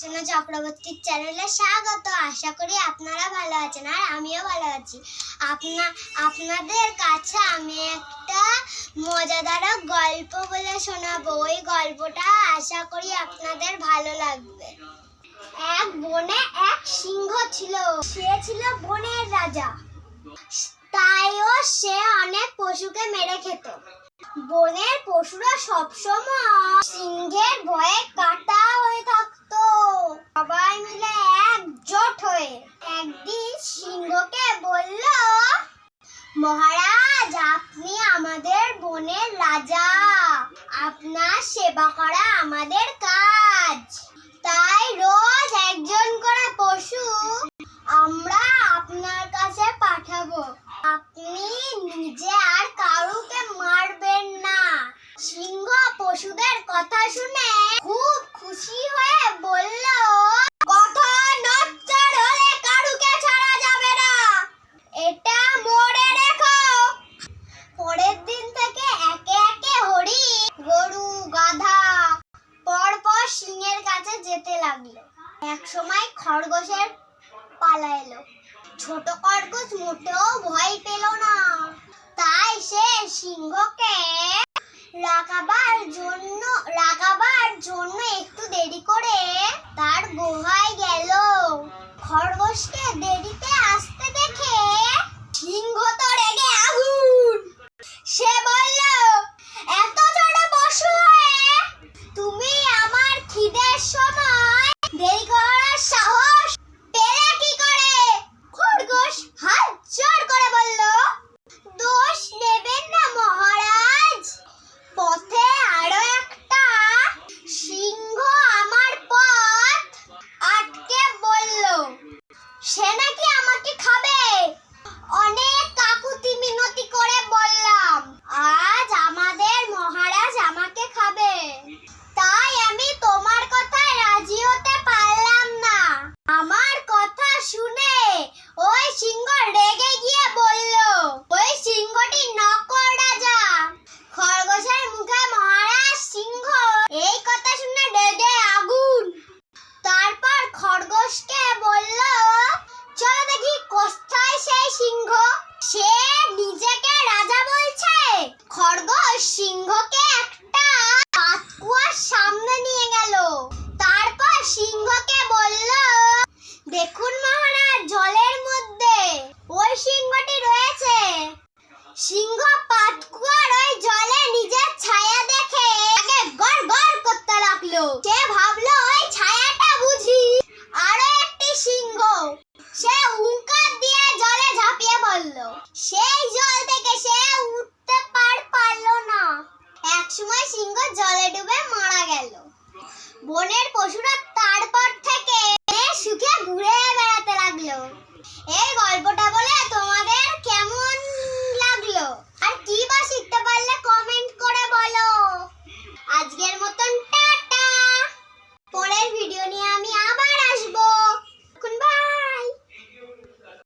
অর্চনা চক্রবর্তীর চ্যানেলে স্বাগত। আশা করি আপনারা ভালো আছেন আর আমিও ভালো আছি। আপনা, আপনাদের কাছে আমি একটা মজাদার গল্প বলে শোনাবো। ওই গল্পটা আশা করি আপনাদের ভালো লাগবে। এক বনে এক সিংহ ছিল। সে ছিল বনের রাজা। তাইও সে অনেক পশুকে মেরে খেত। বনের পশুরা সবসময় সিংহের ভয়ে মহারাজ, আপনি আমাদের বনের রাজা। আপনার সেবা করা আমাদের কাজ। তাই রোজ একজন করে পশু আমরা আপনার কাছে পাঠাবো। আপনি নিজে আর কারুকে মারবেন না। সিংহ পশুদের কথা শুনে যেতে লাগল। এক সময় খরগোশের পালা এলো। ছোট খরগোশ মোটেও ভয় পেল না। তাই সে সিংহকে রাখাবার জন্য রাখাবার জন্য একটু দেরি করে তার গুহায় গেল। খরগোশকে দেরিতে কোথায় সেই সিংহ? সে নিজেকে রাজা বলছে। খরগোশ সিংহকে একটা বনের পশুরা তারপর থেকে